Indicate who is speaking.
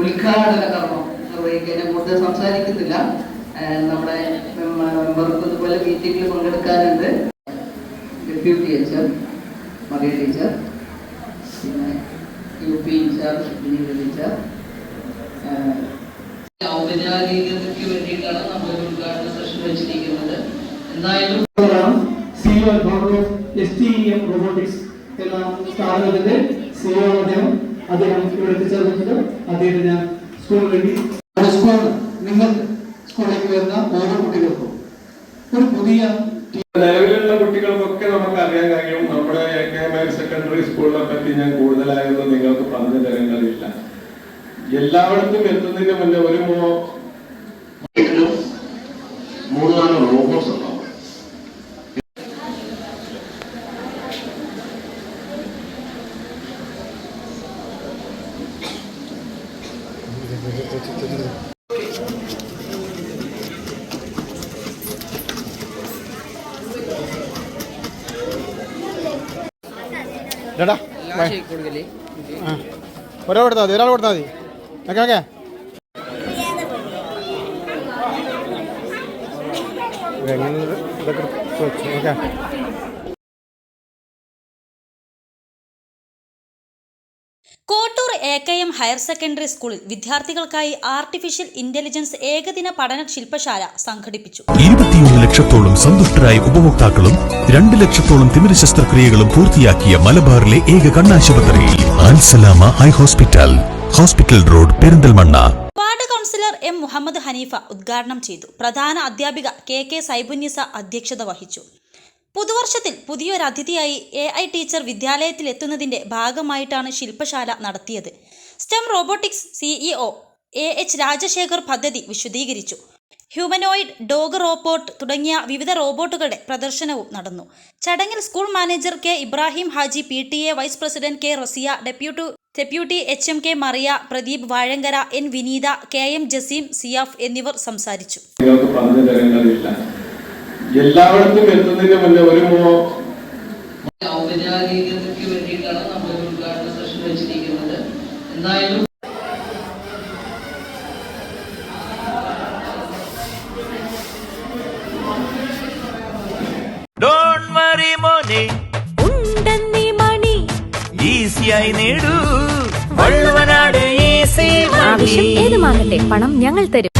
Speaker 1: ഉദ്ഘാടന കർമ്മം. നിർവഹിക്കാൻ കൂടുതൽ സംസാരിക്കുന്നില്ല നമ്മുടെ മെമ്പർക്ക് ഇതുപോലെ മീറ്റിംഗിൽ പങ്കെടുക്കാനുണ്ട്. ഡെപ്യൂട്ടി ടീച്ചർ മറിയ ടീച്ചർ പിന്നെ U P incharge Vineetha teacher. ഔപചാരികതയ്ക്ക് വേണ്ടിയിട്ടാണ് നമ്മൾ ഉദ്ഘാടന സെഷൻ വെച്ചിരിക്കുന്നത്. എന്തായാലും
Speaker 2: CEO S T M robotics എന്ന സ്ഥാപനത്തിന്റെ സിഒ അദ്ദേഹം അദ്ദേഹം ഇവിടെ എത്തിച്ചേർന്നിട്ടുണ്ട് അദ്ദേഹത്തിന് ഞാൻ സ്കൂളിന് വേണ്ടി സ്കൂൾ നിങ്ങൾ സ്കൂളിലേക്ക് വരുന്ന ഓരോ കുട്ടികൾക്കും ഒരു പുതിയ
Speaker 3: നിലവിലുള്ള കുട്ടികൾക്കൊക്കെ നമുക്ക് അറിയാൻ കഴിയും. നമ്മുടെ എ കെ ഹയർ സെക്കൻഡറി സ്കൂളിനെ പറ്റി ഞാൻ കൂടുതലായൊന്നും നിങ്ങൾക്ക് പറഞ്ഞു തരേണ്ടതില്ല. എല്ലായിടത്തും എത്തുന്നതിന് മുന്നേ ഒരു മോ
Speaker 4: ഡാ ഒരാൾ കൊടുത്താൽ മതി ഒരാൾ കൊടുത്താൽ മതി. Okay okay. ഇതൊക്കെ okay
Speaker 5: Kottur A K M higher secondary സ്കൂളിൽ വിദ്യാർത്ഥികൾക്കായി ആർട്ടിഫിഷ്യൽ ഇന്റലിജൻസ് ഏകദിന പഠന ശില്പശാല സംഘടിപ്പിച്ചു.
Speaker 6: ഇരുപത്തിയൊന്ന് ലക്ഷത്തോളം സന്തുഷ്ടരായ ഉപഭോക്താക്കളും രണ്ട് ലക്ഷത്തോളം തിമിര ശസ്ത്രക്രിയകളും പൂർത്തിയാക്കിയ മലബാറിലെ ഏക കണ്ണാശുപത്രി Al Salama eye hospital hospital road Perinthalmanna.
Speaker 5: Ward councillor M Muhammad Hanifa ഉദ്ഘാടനം ചെയ്തു. പ്രധാന അധ്യാപിക കെ കെ സൈബുന്നിസ അധ്യക്ഷത വഹിച്ചു. പുതുവർഷത്തിൽ പുതിയൊരു അതിഥിയായി എ ഐ ടീച്ചർ വിദ്യാലയത്തിൽ എത്തുന്നതിന്റെ ഭാഗമായിട്ടാണ് ശില്പശാല നടത്തിയത്. STEM robotics CEO A H Rajasekhar പദ്ധതി വിശദീകരിച്ചു. ഹ്യൂമനോയിഡ് ഡോഗ് റോബോട്ട് തുടങ്ങിയ വിവിധ റോബോട്ടുകളുടെ പ്രദർശനവും നടന്നു. ചടങ്ങിൽ school manager K Ibrahim Haji P T A vice president K Raziya deputy deputy H M K Mariya Pradeep Vazhankara N Vineetha K M Jaseem Siyaf എന്നിവർ സംസാരിച്ചു.
Speaker 3: എല്ലായിടത്തും എത്തുന്നതിന് മുന്നേ വരുമോ
Speaker 1: ഔപചാരികതയ്ക്ക് വേണ്ടിയിട്ടാണ് നമ്മൾ ഒരു ഉദ്ഘാടന സെഷൻ വെച്ചിരിക്കുന്നത്. എന്തായാലും
Speaker 7: ഡോണ്ട് വറി മോനെ.
Speaker 8: ഉണ്ടെന്നീ മണി.
Speaker 7: ഈസിയായി നേടൂ. വള്ളുവനാട് ഈസി
Speaker 8: ആവശ്യം ഏതുമാകട്ടെ പണം ഞങ്ങൾ തരും.